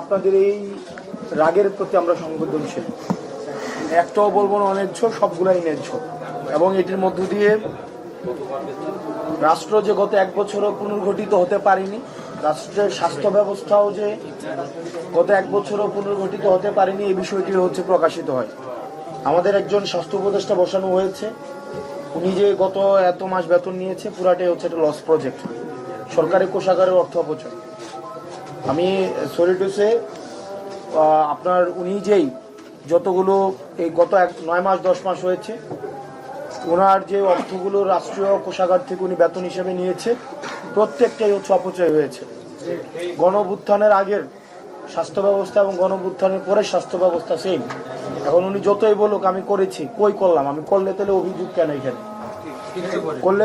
আপনাদের এই রাগের প্রতি আমরা সংবেদনশীল। একটাও বলব না অন্যায্য সবগুলাই ন্যায্য এবং এটির মধ্য দিয়ে রাষ্ট্র যে গত এক বছরও পুনর্গঠিত হতে পারেনি, রাষ্ট্রের স্বাস্থ্য ব্যবস্থাও যে গত এক বছরও পুনর্গঠিত হতে পারেনি, এই বিষয়টি হচ্ছে প্রকাশিত হয়। আমাদের একজন স্বাস্থ্য উপদেষ্টা বসানো হয়েছে, উনি যে গত এত মাস বেতন নিয়েছে, পুরাটাই হচ্ছে একটা লস প্রজেক্ট সরকারি কোষাগারের অর্থ অপচয়। আমি সলিটুসে আপনার উনি যেই যতগুলো এই গত এক, নয় মাস, দশ মাস হয়েছে ওনার যে অর্থগুলো রাষ্ট্রীয় কোষাগার থেকে উনি বেতন হিসেবে নিয়েছে, প্রত্যেকটাই হচ্ছে অপচয় হয়েছে। গণবুত্থানের আগের স্বাস্থ্য ব্যবস্থা এবং গণবুত্থানের পরে স্বাস্থ্য ব্যবস্থা সেম এখন উনি যতই বলুক, আমি করেছি, কই করলাম? আমি করলে তাহলে অভিযোগ কেন এখানে? করলে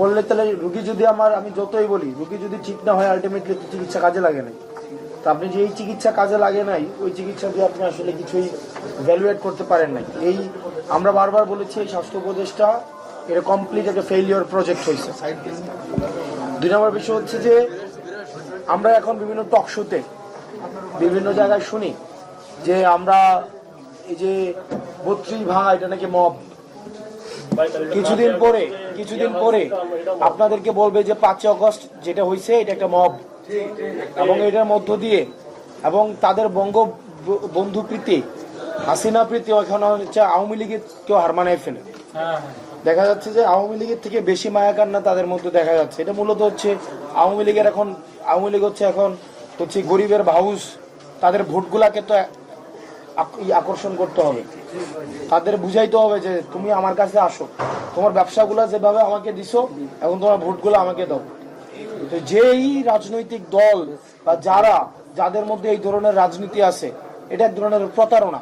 করলে তাহলে রুগী যদি আমার আমি যতই বলি রুগী যদি ঠিক না হয় আলটিমেটলি তো চিকিৎসা কাজে লাগে নাই। তা আপনি যে এই চিকিৎসা কাজে লাগে নাই ওই চিকিৎসা দিয়ে আপনি আসলে কিছুই ভ্যালুয়েট করতে পারেন নাই। এই আমরা বারবার বলেছি এই স্বাস্থ্য উপদেশটা এটা কমপ্লিট একটা ফেলিওর প্রজেক্ট হয়েছে। দুই নম্বর বিষয় হচ্ছে যে আমরা এখন বিভিন্ন টক শোতে বিভিন্ন জায়গায় শুনি যে আমরা এই যে বত্রিশ ভাঙা এটা নাকি মব কিছুদিন পরে কিছুদিন পরে আপনাদেরকে বলবে যে পাঁচই অগস্ট যেটা হয়েছে এটা একটা মব। এবং এটার মধ্য দিয়ে, এবং তাদের বঙ্গ বন্ধু প্রীতি, হাসিনা প্রীতি এখন হচ্ছে আওয়ামী লীগের কেউ হার মানায় ফেলে। দেখা যাচ্ছে যে আওয়ামী লীগের থেকে বেশি মায়া কান্না তাদের মধ্যে দেখা যাচ্ছে। এটা মূলত হচ্ছে আওয়ামী লীগের এখন, আওয়ামী লীগ হচ্ছে এখন হচ্ছে গরিবের ভাউস। তাদের ভোটগুলাকে তো আকর্ষণ করতে হবে। তাদের বুঝাইতে হবে যে তুমি আমার কাছে আসো। তোমার ব্যবসাগুলো যেভাবে আমাকে দিছো, এখন তোমার ভোটগুলো আমাকে দাও। তো যেই রাজনৈতিক দল বা যারা, যাদের মধ্যে এই ধরনের রাজনীতি আছে, এটা এক ধরনের প্রতারণা।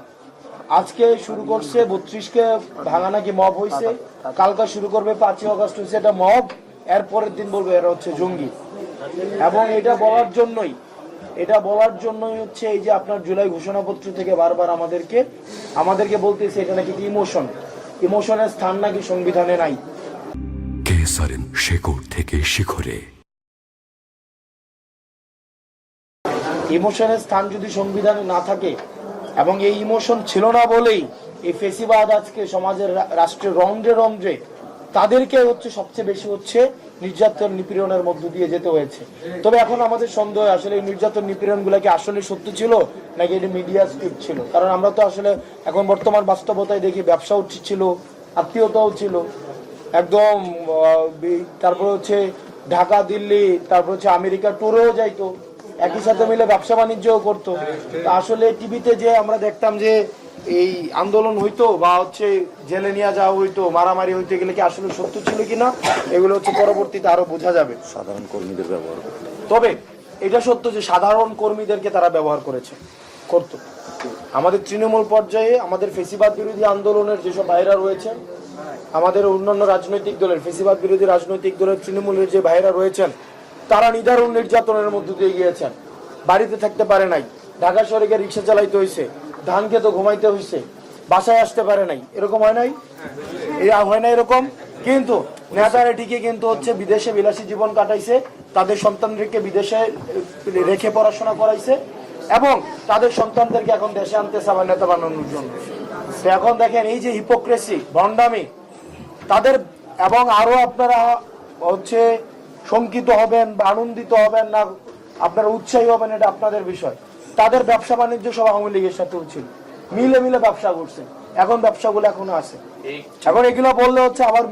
আজকে শুরু করছে বত্রিশকে ভাঙা নাকি মব হয়েছে কালকা শুরু করবে পাঁচই অগস্ট হয়েছে এটা মব এর পরের দিন বলবে এরা হচ্ছে জঙ্গি। এবং এটা বলার জন্যই এটা বলার জন্যই হচ্ছে এই যে আপনার জুলাই ঘোষণাপত্র থেকে বারবার আমাদেরকে আমাদেরকে বলতেছে এটা নাকি ইমোশন। ইমোশনের স্থান নাকি সংবিধানে নাই। কেসারেন শেকড় থেকে শিখরে। ইমোশনের স্থান যদি সংবিধানে না থাকে এবং এই ইমোশন ছিল না বলেই এই ফেসিবাদ আজকে সমাজের রা- রাষ্ট্রের রন্ধ্রে রন্ধ্রে তাদেরকে হচ্ছে সবচেয়ে বেশি হচ্ছে নির্যাতন নিপীড়নের মধ্য দিয়ে যেতে হয়েছে। তবে এখন আমাদের সন্দেহ আসলে এই নির্যাতন নিপীড়ন গুলাকে আসলে সত্য ছিল নাকি এটি মিডিয়া স্ক্রিপ্ট ছিল? কারণ আমরা তো আসলে এখন বর্তমান বাস্তবতায় দেখি ব্যবসা ছিল, আত্মীয়তাও ছিল। একদম তারপর হচ্ছে ঢাকা, দিল্লি, তারপর হচ্ছে আমেরিকা ট্যুরেও যাইতো। একই সাথে মিলে ব্যবসা বাণিজ্যও করতো। আসলে টিভিতে যে আমরা দেখতাম যে এই আন্দোলন হইতো বা হচ্ছে জেলে নিয়ে যাওয়া হইতো মারামারি হইতে গেলে কি আসলে সত্য ছিল কিনা? এগুলো হচ্ছে পরবর্তীতে আরও বোঝা যাবে। সাধারণ কর্মীদের ব্যবহার তবে এটা সত্য যে সাধারণ কর্মীদেরকে তারা ব্যবহার করেছে করত। আমাদের তৃণমূল পর্যায়ে আমাদের ফেসিবাদ বিরোধী আন্দোলনের যেসব ভাইরা রয়েছে আমাদের অন্যান্য রাজনৈতিক দলের ফেসিবাদ বিরোধী রাজনৈতিক দলের তৃণমূলের যে ভাইরা রয়েছেন তারা নিদারুণ নির্যাতনের মধ্য দিয়ে গিয়েছেন। বাড়িতে থাকতে পারে নাই ঢাকা শহরে গিয়ে রিক্সা চালাইতে হয়েছে ধান খেতে ঘুমাইতে হয়েছে বাসায় আসতে পারে নাই। এরকম হয় নাই? হয় না এরকম? কিন্তু নেতারা ঠিকই কিন্তু হচ্ছে বিদেশে বিলাসী জীবন কাটাইছে, তাদের সন্তানদেরকে বিদেশে রেখে পড়াশোনা করাইছে, এবং তাদের সন্তানদেরকে এখন দেশে আনতেছে আবার নেতা বানানোর জন্য। তো এখন দেখেন, এই যে হিপোক্রেসি ভণ্ডামি, তাদের, এবং আরও আপনারা হচ্ছে শঙ্কিত হবেন বা আনন্দিত হবেন না, আপনারা উৎসাহী হবেন, এটা আপনাদের বিষয়। তাদের ব্যবসা বাণিজ্য সব আওয়ামী লীগের সাথে ছিল। মিলে মিলে ব্যবসা করছে। এখন ব্যবসাগুলো এখনও আছে। এখন এগুলো বললে হচ্ছে আবার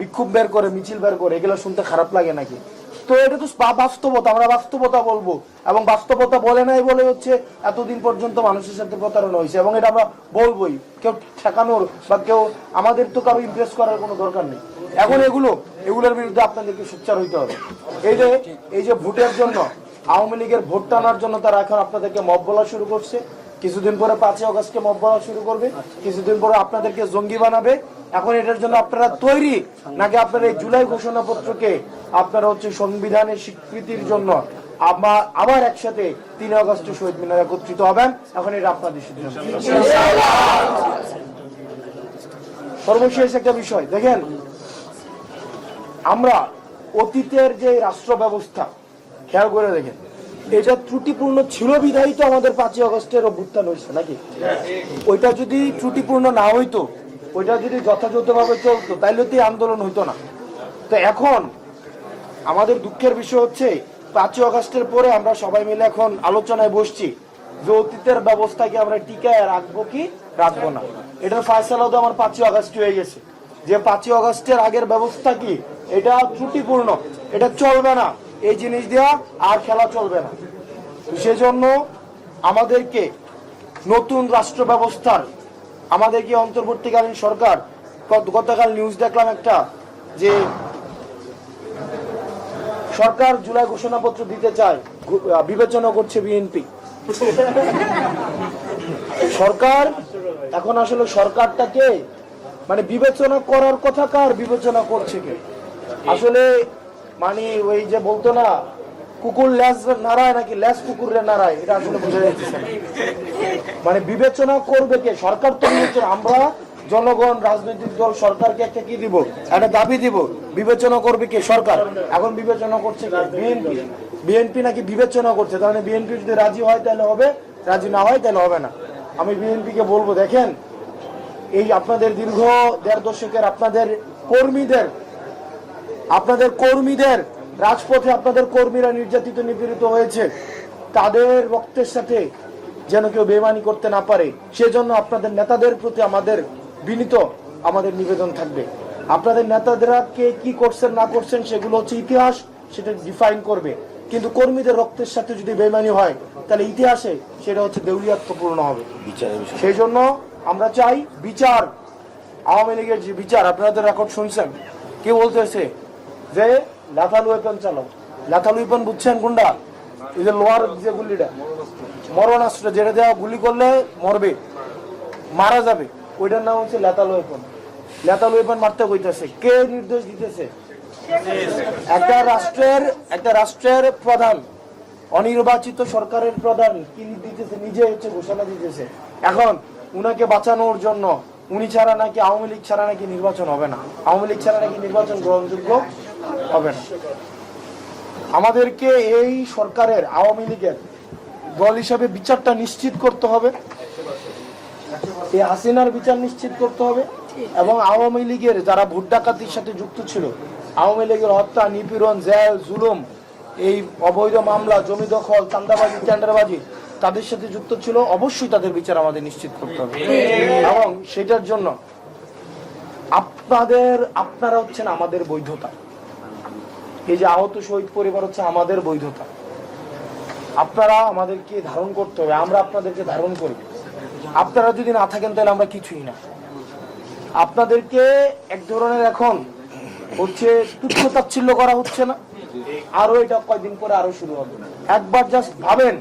বিক্ষোভ বের করে মিছিল বের করে এগুলো শুনতে খারাপ লাগে নাকি? তো এটা তো বাস্তবতা আমরা বাস্তবতা বলব। এবং বাস্তবতা বলে নাই বলে হচ্ছে এতদিন পর্যন্ত মানুষের সাথে প্রতারণা হয়েছে। এবং এটা আমরা বলবোই। কেউ ঠেকানোর বা কেউ আমাদের তো কারও ইমপ্রেস করার কোনো দরকার নেই। এখন এগুলো এগুলোর বিরুদ্ধে আপনাদেরকে সোচ্চার হইতে হবে। এই যে এই যে ভোটের জন্য আওয়ামী লীগের ভোট টানার জন্য তারা এখন আপনাদেরকে মব বলা শুরু করছে। কিছুদিন পরে পাঁচই অগস্টকে মব বলা শুরু করবে। কিছুদিন পরে আপনাদেরকে জঙ্গি বানাবে। এখন এটার জন্য আপনারা তৈরি। নাকি আপনারা এই জুলাই ঘোষণাপত্রকে আপনারা হচ্ছে সংবিধানের স্বীকৃতির জন্য আবার একসাথে তিন আগস্ট শহীদ মিনার একত্রিত হবেন? এখন এটা আপনাদের সর্বশেষ একটা বিষয়, দেখেন, আমরা অতীতের যে রাষ্ট্র ব্যবস্থা খেয়াল করে দেখেন। এটা ত্রুটিপূর্ণ ছিল বিধায়ী তো আমাদের পাঁচই আগস্টের অভ্যুত্থান হয়েছে নাকি? ওইটা যদি ত্রুটিপূর্ণ না হইতো, ওইটা যদি যথাযথভাবে চলতো, তাইলে তো আন্দোলন হইতো না। তো এখন আমাদের দুঃখের বিষয় হচ্ছে, পাঁচই আগস্টের পরে আমরা সবাই মিলে এখন আলোচনায় বসছি যে অতীতের ব্যবস্থাকে আমরা টিকায় রাখব কি রাখব না। এটার ফায়সালা তো আমার পাঁচই আগস্ট হয়ে গেছে। যে পাঁচই আগস্টের আগের ব্যবস্থা কি, এটা ত্রুটিপূর্ণ, এটা চলবে না। এই জিনিস দেওয়া আর খেলা চলবে না। সেজন্য আমাদেরকে নতুন রাষ্ট্র ব্যবস্থার, আমাদেরকে অন্তর্বর্তীকালীন সরকার গতকাল নিউজ দেখলাম একটা যে সরকার জুলাই ঘোষণাপত্র দিতে চায় বিবেচনা করছে বিএনপি। সরকার, এখন আসলে সরকারটাকে মানে বিবেচনা করার কথা কার বিবেচনা করছে কে? আসলে মানে ওই যে বলতো না, কুকুর ল্যাস নাড়ায় নাকি ল্যাস কুকুরে নাড়ায়, এটা আসলে বোঝা যাচ্ছে মানে বিবেচনা করবে কে? সরকার তো আমরা জনগণ, রাজনৈতিক দল, সরকারকে একটা কি দিব? একটা দাবি দিব। বিবেচনা করবে কে? সরকার। এখন বিবেচনা করছে বিএনপি। বিএনপি নাকি বিবেচনা করছে। মানে বিএনপি যদি রাজি হয়, তাহলে হবে। রাজি না হয়, তাহলে হবে না। আমি বিএনপি কে বলব, দেখেন, এই আপনাদের দীর্ঘ দেড় দশকের আপনাদের কর্মীদের আপনাদের কর্মীদের রাজপথে আপনাদের কর্মীরা নির্যাতিত নিপীড়িত হয়েছে। তাদের রক্তের সাথে যেন কেউ বেমানি করতে না পারে সেজন্য আপনাদের নেতাদের প্রতি আমাদের বিনীত আমাদের নিবেদন থাকবে। আপনাদের নেতাদেরা কে কি করছেন না করছেন সেগুলো হচ্ছে ইতিহাস সেটা ডিফাইন করবে। কিন্তু কর্মীদের রক্তের সাথে যদি বেমানি হয় তাহলে ইতিহাসে সেটা হচ্ছে দেউলিয়াত্মপূর্ণ হবে। সেই জন্য আমরা চাই বিচার আওয়ামী লীগের যে বিচার আপনাদের রেকর্ড শুনছেন। কি বলতেছে? যে লাথাল ওয়েপন চালাও। লাথাল ওয়েপন বুঝছেন কোনটা এই যে লোহার যে গুলিটা মরণাস্ত্র যেটা দেওয়া গুলি করলে মরবে, মারা যাবে, ওইটার নাম হচ্ছে লেতাল ওয়েপন লেতাল ওয়েপন মারতে কইতেছে, কে নির্দেশ দিতেছে? একটা রাষ্ট্রের একটা রাষ্ট্রের প্রধান, অনির্বাচিত সরকারের প্রধান, কি দিতেছে, নিজে হচ্ছে ঘোষণা দিতেছে। এখন উনাকে বাঁচানোর জন্য, উনি ছাড়া নাকি আওয়ামী লীগ ছাড়া নাকি নির্বাচন হবে না। আওয়ামী লীগ ছাড়া নাকি নির্বাচন গ্রহণযোগ্য হবে না। আমাদেরকে এই সরকারের আওয়ামী লীগের দল হিসাবে বিচারটা নিশ্চিত করতে হবে। এই হাসিনার বিচার নিশ্চিত করতে হবে এবং আওয়ামী লীগের যারা ভোট ডাকাতির সাথে যুক্ত ছিল, আওয়ামী লীগের হত্যা, নিপীড়ন, জেল, জুলুম, এই অবৈধ মামলা, জমি দখল চান্দাবাজি টেন্ডারবাজি তাদের সাথে যুক্ত ছিল, অবশ্যই তাদের বিচার আমাদের নিশ্চিত করতে হবে। এবং সেটার জন্য আপনাদের, আপনারা হচ্ছেন আমাদের বৈধতা। এই যে আহত শহীদ পরিবার হচ্ছে আমাদের বৈধতা। আপনারা আমাদেরকে ধারণ করতে হবে, আমরা আপনাদেরকে ধারণ করি। আপনারা যদি না থাকেন তাহলে আমরা কিছুই না। আপনাদেরকে এক ধরনের এখন হচ্ছে তুচ্ছ তাচ্ছিল্য করা হচ্ছে না। আরও এটা কয়দিন পরে আরও শুরু হবে। একবার জাস্ট ভাবেন,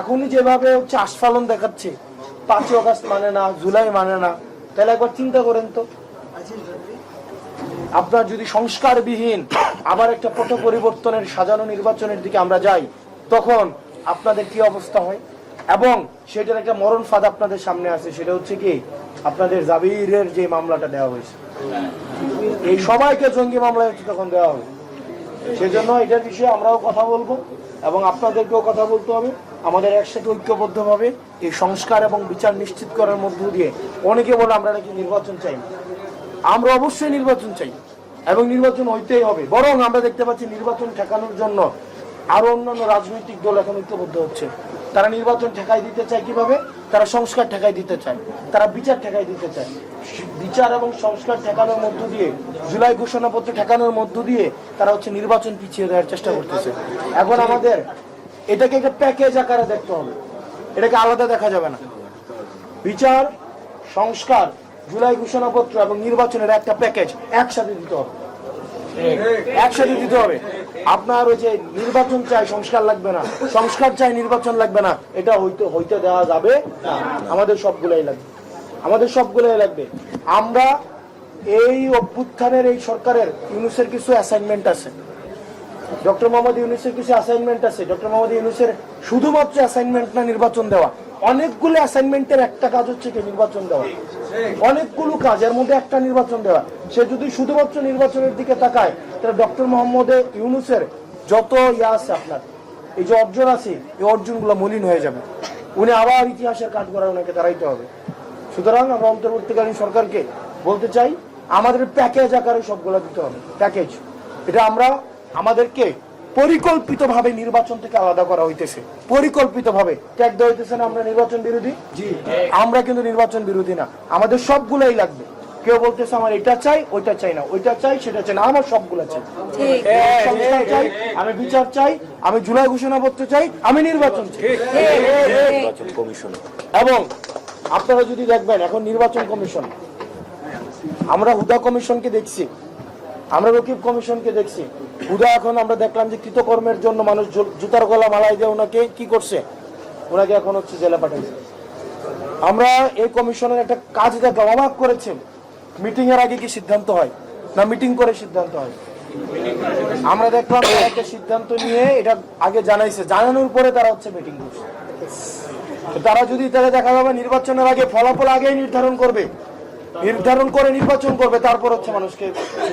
এখনই যেভাবে হচ্ছে আস্ফালন দেখাচ্ছে, পাঁচই অগাস্ট মানে না, জুলাই মানে না, তাহলে একবার চিন্তা করেন তো। আপনার যদি সংস্কারবিহীন আবার একটা পট পরিবর্তনের সাজানো নির্বাচনের দিকে আমরা যাই, তখন আপনাদের কি অবস্থা হয়? এবং সেটার একটা মরণ ফাঁদ আপনাদের সামনে আছে, সেটা হচ্ছে কি, আপনাদের জাবিরের যে মামলাটা দেওয়া হয়েছে। এই সবাইকে জঙ্গি মামলা হচ্ছে তখন দেওয়া হবে। সেজন্য এটার বিষয়ে আমরাও কথা বলব এবং আপনাদেরকেও কথা বলতে হবে। আমাদের একসাথে ঐক্যবদ্ধভাবে এই সংস্কার এবং বিচার নিশ্চিত করার মধ্য দিয়ে অনেকে বলে আমরা নাকি নির্বাচন চাই আমরা অবশ্যই নির্বাচন চাই এবং নির্বাচন হইতেই হবে। বরং আমরা দেখতে পাচ্ছি নির্বাচন ঠেকানোর জন্য আরও অন্যান্য রাজনৈতিক দল এখন ঐক্যবদ্ধ হচ্ছে। তারা নির্বাচন ঠেকাই দিতে চায় কীভাবে? তারা সংস্কার ঠেকাই দিতে চায়। তারা বিচার ঠেকাই দিতে চায়। বিচার এবং সংস্কার ঠেকানোর মধ্য দিয়ে জুলাই ঘোষণাপত্র ঠেকানোর মধ্য দিয়ে তারা হচ্ছে নির্বাচন পিছিয়ে দেওয়ার চেষ্টা করতেছে। এখন আমাদের এটাকে একটা প্যাকেজ আকারে দেখতে হবে। এটাকে আলাদা দেখা যাবে না। বিচার সংস্কার জুলাই ঘোষণাপত্র এবং নির্বাচনের একটা প্যাকেজ একসাথে দিতে হবে। একসাথে দিতে হবে। আপনার ওই যে নির্বাচন চাই, সংস্কার লাগবে না। সংস্কার চাই, নির্বাচন লাগবে না। এটা হইতে হইতে দেওয়া যাবে আমাদের সবগুলাই লাগবে। আমাদের সবগুলাই লাগবে। আমরা এই অভ্যুত্থানের এই সরকারের ইউনুসের কিছু অ্যাসাইনমেন্ট আছে। ডক্টর মোহাম্মদ ইউনুসের কিছু অ্যাসাইনমেন্ট আছে। ডক্টর মোহাম্মদ ইউনুসের শুধুমাত্র অ্যাসাইনমেন্ট না, নির্বাচন দেওয়া। অনেকগুলো অ্যাসাইনমেন্টের একটা কাজ হচ্ছে কি নির্বাচন দেওয়া। অনেকগুলো কাজ, এর মধ্যে একটা নির্বাচন দেওয়া। সে যদি শুধুমাত্র নির্বাচনের দিকে তাকায়, তাহলে ডক্টর মোহাম্মদ ইউনুসের যত ইয়া আছে আপনার, এই যে অর্জন আছে, এই অর্জনগুলো মলিন হয়ে যাবে। উনি আবার ইতিহাসের কাঠ করা ওনাকে দাঁড়াইতে হবে। সুতরাং আমরা অন্তর্বর্তীকালীন সরকারকে বলতে চাই, আমাদের প্যাকেজ আকারে সবগুলো দিতে হবে। প্যাকেজ এটা আমরা আমাদেরকে পরিকল্পিতভাবে নির্বাচন থেকে আলাদা করা হইতেছে। পরিকল্পিতভাবে। ট্যাগ দেওয়া হইতেছে না আমরা নির্বাচন বিরোধী? আমরা কিন্তু নির্বাচন বিরোধী না। আমাদের সবগুলাই লাগবে। কেউ বলতেছে আমার এটা চাই ওইটা চাই না ওইটা চাই সেটা চাই না আমার সবগুলো চাই। চাই আমি বিচার চাই আমি জুলাই ঘোষণাপত্র চাই আমি নির্বাচন চাই। নির্বাচন কমিশন। এবং আপনারা যদি দেখবেন এখন নির্বাচন কমিশন। আমরা হুদা কমিশনকে দেখছি। আমরা রকিব কমিশনকে দেখছি। হুদা এখন আমরা দেখলাম যে কৃতকর্মের জন্য মানুষ জুতার গলা মালাই দিয়ে ওনাকে কি করছে? ওনাকে এখন হচ্ছে জেলে পাঠাইছে। আমরা এই কমিশনের একটা কাজ দেখলাম, অবাক করেছে মিটিং এর আগে কি সিদ্ধান্ত হয়? না, মিটিং করে সিদ্ধান্ত হয়। আমরা দেখলাম একটা সিদ্ধান্ত নিয়ে এটা আগে জানাইছে। জানানোর পরে তারা হচ্ছে মিটিং করছে। তারা যদি তাহলে দেখা যাবে নির্বাচনের আগে ফলাফল আগেই নির্ধারণ করবে। নির্ধারণ করে নির্বাচন করবে, তারপর হচ্ছে মানুষকে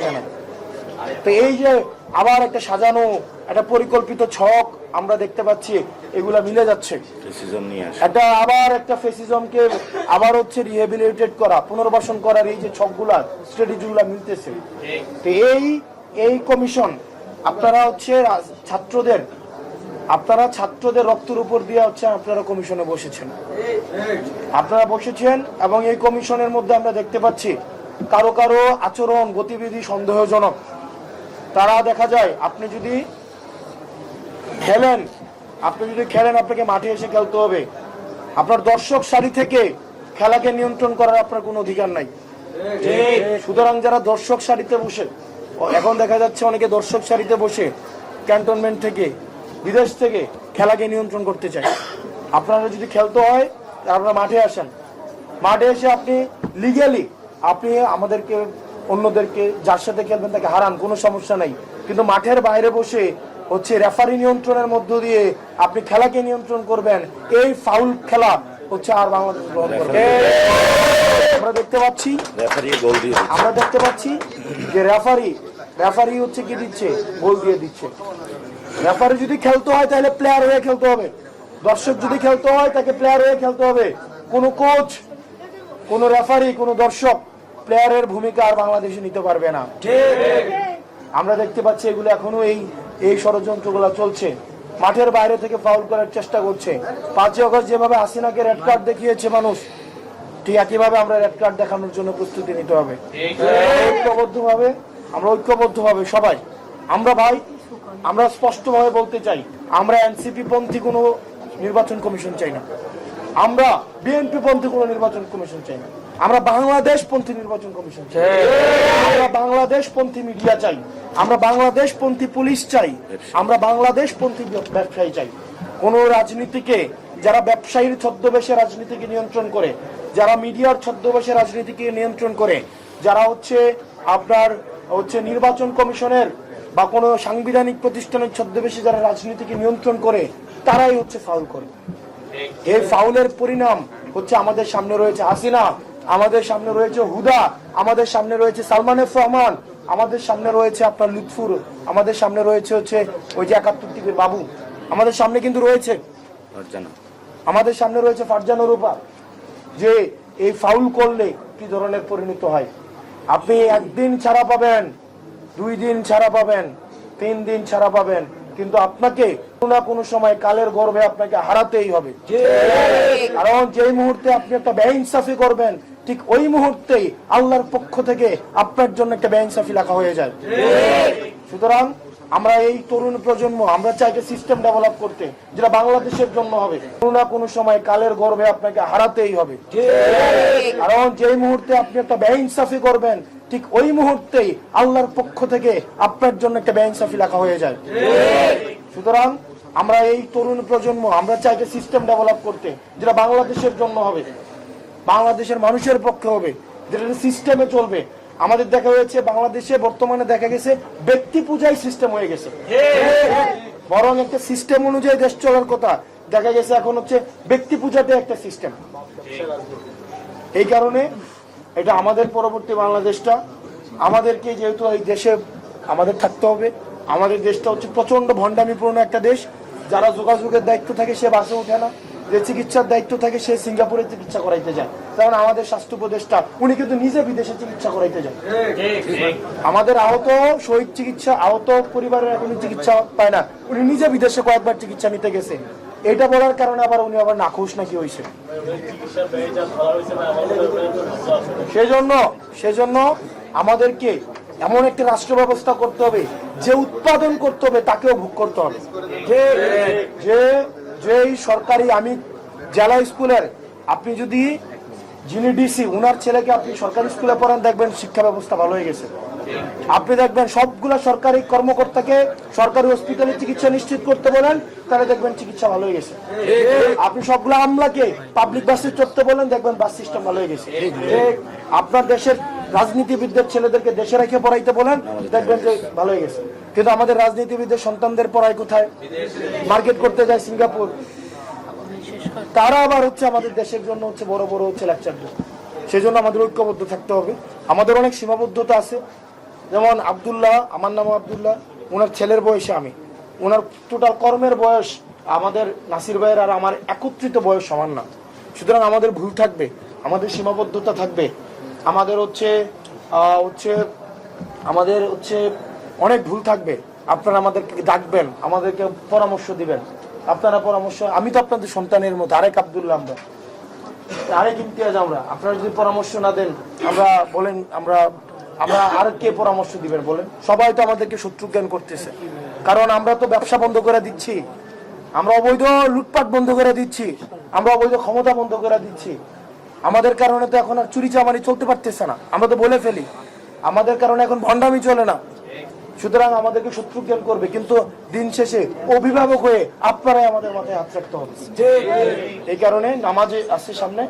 জানাবে। তো এই যে আবার একটা সাজানো একটা পরিকল্পিত ছক আমরা দেখতে পাচ্ছি এগুলা মিলে যাচ্ছে। একটা আবার একটা ফেসিজমকে আবার হচ্ছে রিহেবিলিটেট করা পুনর্বাসন করার এই যে ছকগুলা স্ট্র্যাটেজিগুলা মিলতেছে। তো এই এই কমিশন আপনারা হচ্ছে ছাত্রদের আপনারা ছাত্রদের রক্তের উপর দিয়ে হচ্ছে আপনারা কমিশনে বসেছেন। আপনারা বসেছেন এবং এই কমিশনের মধ্যে আমরা দেখতে পাচ্ছি কারও কারও আচরণ গতিবিধি সন্দেহজনক। তারা দেখা যায়, আপনি যদি খেলেন, আপনি যদি খেলেন, আপনাকে মাঠে এসে খেলতে হবে। আপনার দর্শক সারি থেকে খেলাকে নিয়ন্ত্রণ করার আপনার কোনো অধিকার নাই। সুতরাং যারা দর্শক সারিতে বসে, এখন দেখা যাচ্ছে অনেকে দর্শক সারিতে বসে ক্যান্টনমেন্ট থেকে, বিদেশ থেকে খেলাকে নিয়ন্ত্রণ করতে চায়। আপনারা যদি খেলতে হয় আপনারা মাঠে আসেন। মাঠে এসে আপনি লিগেলি আপনি আমাদেরকে অন্যদেরকে যার সাথে খেলবেন তাকে হারান কোনো সমস্যা নাই। কিন্তু মাঠের বাইরে বসে হচ্ছে রেফারি নিয়ন্ত্রণের মধ্য দিয়ে আপনি খেলাকে নিয়ন্ত্রণ করবেন। এই ফাউল খেলা হচ্ছে আর বাংলাদেশ গ্রহণ করবে আমরা দেখতে পাচ্ছি। আমরা দেখতে পাচ্ছি যে রেফারি রেফারি হচ্ছে কি দিচ্ছে? গোল দিয়ে দিচ্ছে। রেফারি যদি খেলতে হয় তাহলে প্লেয়ার হয়ে খেলতে হবে। দর্শক যদি খেলতে হয় তাকে প্লেয়ার হয়ে খেলতে হবে। কোনো কোচ কোন রেফারি কোনো দর্শক প্লেয়ারের ভূমিকা আর বাংলাদেশে নিতে পারবে না। আমরা দেখতে পাচ্ছি এগুলো এখনও এই এই ষড়যন্ত্রগুলো চলছে। মাঠের বাইরে থেকে ফাউল করার চেষ্টা করছে। পাঁচই অগস্ট যেভাবে হাসিনাকে রেড কার্ড দেখিয়েছে মানুষ ঠিক একইভাবে আমরা রেড কার্ড দেখানোর জন্য প্রস্তুতি নিতে হবে। ঐক্যবদ্ধ ভাবে আমরা ঐক্যবদ্ধ ভাবে সবাই আমরা ভাই আমরা স্পষ্টভাবে বলতে চাই আমরা এনসিপি পন্থী কোনো নির্বাচন কমিশন চাই না। আমরা বিএনপি পন্থী কোনো নির্বাচন কমিশন চাই না। আমরা বাংলাদেশ পন্থী নির্বাচন কমিশন চাই। আমরা বাংলাদেশ পন্থী মিডিয়া চাই। আমরা বাংলাদেশ পন্থী পুলিশ চাই। আমরা বাংলাদেশ পন্থী ব্যবসায়ী চাই। কোন রাজনীতিকে যারা ব্যবসায়ীর ছদ্মবেশে রাজনীতিকে নিয়ন্ত্রণ করে যারা মিডিয়ার ছদ্মবেশে রাজনীতিকে নিয়ন্ত্রণ করে যারা হচ্ছে আপনার হচ্ছে নির্বাচন কমিশনের বা কোনো সাংবিধানিক প্রতিষ্ঠানের ছদ্মবেশে যারা রাজনীতিকে নিয়ন্ত্রণ করে তারাই হচ্ছে ফাউল করে। এই ফাউলের পরিণাম হচ্ছে আমাদের সামনে রয়েছে। হাসিনা আমাদের সামনে রয়েছে হুদা আমাদের সামনে রয়েছে সালমান এফ রহমান আমাদের সামনে রয়েছে আপনার লুৎফুর আমাদের সামনে রয়েছে হচ্ছে ওই যে একাত্তর টিভির বাবু আমাদের সামনে কিন্তু রয়েছে আমাদের সামনে রয়েছে ফারজান রূপা যে এই ফাউল করলে কি ধরনের পরিণত হয়? আপনি একদিন ছাড়া পাবেন দুই দিন ছাড়া পাবেন তিন দিন ছাড়া পাবেন কিন্তু আপনাকে কোনো না কোনো সময় কালের গর্ভে আপনাকে হারাতেই হবে। কারণ যেই মুহূর্তে আপনি একটা বেইনসাফি করবেন ঠিক ওই মুহূর্তেই আল্লাহর পক্ষ থেকে আপনার জন্য একটা বেইনসাফি লেখা হয়ে যায়। সুতরাং আমরা এই তরুণ প্রজন্ম, আমরা চাই একটা সিস্টেম ডেভেলপ করতে, যেটা বাংলাদেশের জন্য হবে। কোনো না কোনো সময় কালের গর্ভে আপনাকে হারাতেই হবে। কারণ যেই মুহূর্তে আপনি একটা বেইনসাফি করবেন, ঠিক ওই মুহূর্তেই আল্লাহর পক্ষ থেকে আপনার জন্য একটা বেইনসাফি লেখা হয়ে যায়। সুতরাং আমরা এই তরুণ প্রজন্ম, আমরা চাই একটা সিস্টেম ডেভেলপ করতে, যেটা বাংলাদেশের জন্য হবে। বাংলাদেশের মানুষের পক্ষে হবে। যেটা সিস্টেমে চলবে। আমাদের দেখা হয়েছে, বাংলাদেশে বর্তমানে দেখা গেছে, ব্যক্তি পূজাই সিস্টেম হয়ে গেছে। বরং একটা সিস্টেম অনুযায়ী দেশ চলার কথা। দেখা গেছে এখন হচ্ছে ব্যক্তি পূজাতে একটা সিস্টেম এই কারণে এটা আমাদের পরবর্তী বাংলাদেশটা। আমাদেরকে যেহেতু এই দেশে আমাদের থাকতে হবে, আমাদের দেশটা হচ্ছে প্রচণ্ড ভণ্ডামিপূর্ণ একটা দেশ। যারা যোগাযোগের দায়িত্ব থাকে সে বাসে ওঠে না। যে চিকিৎসার দায়িত্ব থাকে সে সিঙ্গাপুরে চিকিৎসা করাইতে যায়। কারণ আমাদের স্বাস্থ্য উপদেষ্টা, উনি কিন্তু নিজে বিদেশে চিকিৎসা করাইতে যায় আমাদের আহত, শহীদ চিকিৎসা, আহত পরিবারের এখন চিকিৎসা পায় না। উনি নিজে বিদেশে কয়েকবার চিকিৎসা নিতে গেছে। এটা বলার কারণে আবার উনি আবার নাখোশ নাকি হয়েছে সেজন্য সেজন্য আমাদেরকে এমন একটি রাষ্ট্র ব্যবস্থা করতে হবে, যে উৎপাদন করতে হবে, তাকেও ভোগ করতে হবে। যে যে যেই সরকারি আমি জেলা স্কুলের, আপনি যদি যিনি ডিসি, উনার ছেলেকে আপনি সরকারি স্কুলে পড়ান, দেখবেন শিক্ষা ব্যবস্থা ভালো হয়ে গেছে। আপনি দেখবেন সবগুলা সরকারি কর্মকর্তাকে সরকারি হসপিটালে চিকিৎসা নিশ্চিত করতে বলেন তাহলে দেখবেন চিকিৎসা ভালো হয়ে গেছে। আপনি সবগুলা আমলাকে পাবলিক বাসে চড়তে বলেন, দেখবেন বাস সিস্টেম ভালো হয়ে গেছে। আপনার দেশের রাজনীতিবিদদের ছেলেদেরকে দেশে রেখে পড়াইতে বলেন, দেখবেন যে ভালো হয়ে গেছে। কিন্তু আমাদের রাজনীতিবিদদের সন্তানদের পড়ায় কোথায়? মার্কেট করতে যায় সিঙ্গাপুর। তারা আবার হচ্ছে আমাদের দেশের জন্য হচ্ছে বড় বড় হচ্ছে লেকচার সেই জন্য আমাদের ঐক্যবদ্ধ থাকতে হবে। আমাদের অনেক সীমাবদ্ধতা আছে। যেমন আব্দুল্লাহ, আমার নাম আব্দুল্লাহ ওনার ছেলের বয়সে আমি। ওনার টোটাল কর্মের বয়স আমাদের নাসির ভাইয়ের আর আমার একত্রিত বয়স সমান না। সুতরাং আমাদের ভুল থাকবে, আমাদের সীমাবদ্ধতা থাকবে। আমাদের হচ্ছে হচ্ছে, আমাদের হচ্ছে অনেক ভুল থাকবে। আপনারা আমাদেরকে ডাকবেন, আমাদেরকে পরামর্শ দিবেন। আপনারা পরামর্শ, আমি তো আপনাদের সন্তানের মতো, আরেক আব্দুল্লাহ আমরা। আরেক ইমতিয়াজ আমরা। আপনারা যদি পরামর্শ না দেন, আমরা বলেন, আমরা আমরা আর কে পরামর্শ দিবেন বলেন? সবাই তো আমাদেরকে শত্রু জ্ঞান করতেছে। কারণ আমরা তো ব্যবসা বন্ধ করে দিচ্ছি। আমরা অবৈধ লুটপাট বন্ধ করে দিচ্ছি। আমরা অবৈধ ক্ষমতা বন্ধ করে দিচ্ছি। আমাদের কারণে তো এখন আর চুরি চামারি চলতে পারতেছে না। আমরা তো বলে ফেলি। আমাদের কারণে এখন ভণ্ডামি চলে না। সুতরাং আমাদেরকে শত্রু জ্ঞান করবে কিন্তু দিন শেষে অভিভাবক হয়ে আপনারাই আমাদের মাথায় হাত রাখতে হবে। এই কারণে নামাজে আসছে সামনে।